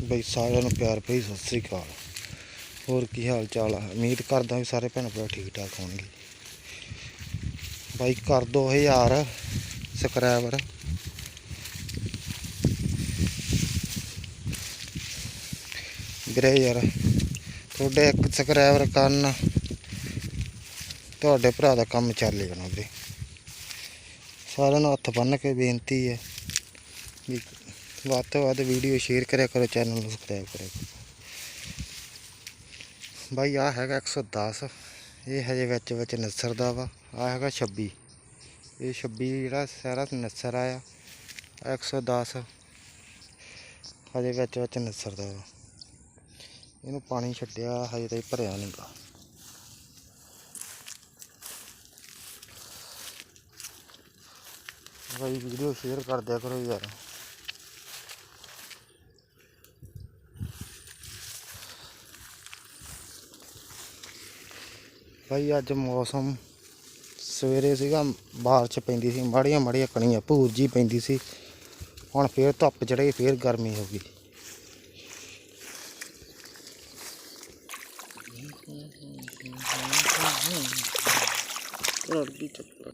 ਬਈ ਸਾਰਿਆਂ ਨੂੰ ਪਿਆਰ ਭਰੀ ਸਤਿ ਸ੍ਰੀ ਅਕਾਲ। ਹੋਰ ਕੀ ਹਾਲ ਚਾਲ ਆ? ਉਮੀਦ ਕਰਦਾ ਵੀ ਸਾਰੇ ਭੈਣ ਭਰਾ ਠੀਕ ਠਾਕ ਹੋਣਗੇ। ਬਾਈ ਕਰ ਦੋ ਹਜ਼ਾਰ ਸਬਸਕ੍ਰਾਈਬਰ ਵੀਰੇ ਯਾਰ, ਤੁਹਾਡੇ ਇੱਕ ਸਬਸਕ੍ਰਾਈਬਰ ਕਰਨ ਤੁਹਾਡੇ ਭਰਾ ਦਾ ਕੰਮ ਚੱਲ ਜਾਣਾ ਵੀਰੇ। ਸਾਰਿਆਂ ਨੂੰ ਹੱਥ ਬੰਨ੍ਹ ਕੇ ਬੇਨਤੀ ਹੈ ਵੀ ਵੱਧ ਤੋਂ ਵੱਧ ਵੀਡੀਓ ਸ਼ੇਅਰ ਕਰਿਆ ਕਰੋ ਚੈਨਲ ਨੂੰ ਸਬਸਕ੍ਰਾਈਬ ਕਰਿਆ ਕਰੋ। ਬਾਈ ਆ ਹੈਗਾ 110 ਇਹ ਹਜੇ ਵਿੱਚ ਵਿੱਚ ਨਸਰਦਾ ਵਾ। ਆ ਹੈਗਾ 26 ਇਹ 26 ਜਿਹੜਾ ਸਾਰਾ ਨਸਰ ਆਇਆ 110 ਹਜੇ ਵਿੱਚ ਵਿੱਚ ਨਸਰਦਾ ਵਾ। ਇਹਨੂੰ ਪਾਣੀ ਛੱਡਿਆ, ਹਜੇ ਤਾਈ ਭਰਿਆ ਨਹੀਂਗਾ ਬਾਈ ਵੀਡੀਓ ਸ਼ੇਅਰ ਕਰ ਦਿਆ ਕਰੋ ਯਾਰ। ਭਾਈ ਅੱਜ ਮੌਸਮ ਸਵੇਰੇ ਸੀਗਾ, ਬਾਰਿਸ਼ ਪੈਂਦੀ ਸੀ, ਮਾੜੀਆਂ ਮਾੜੀਆਂ ਕਣੀਆਂ ਭੂਰ ਜੀ ਪੈਂਦੀ ਸੀ। ਹੁਣ ਫੇਰ ਧੁੱਪ ਚੜ੍ਹੀ, ਫੇਰ ਗਰਮੀ ਹੋ ਗਈ। ਲੜ ਗਈ ਚੱਪਲ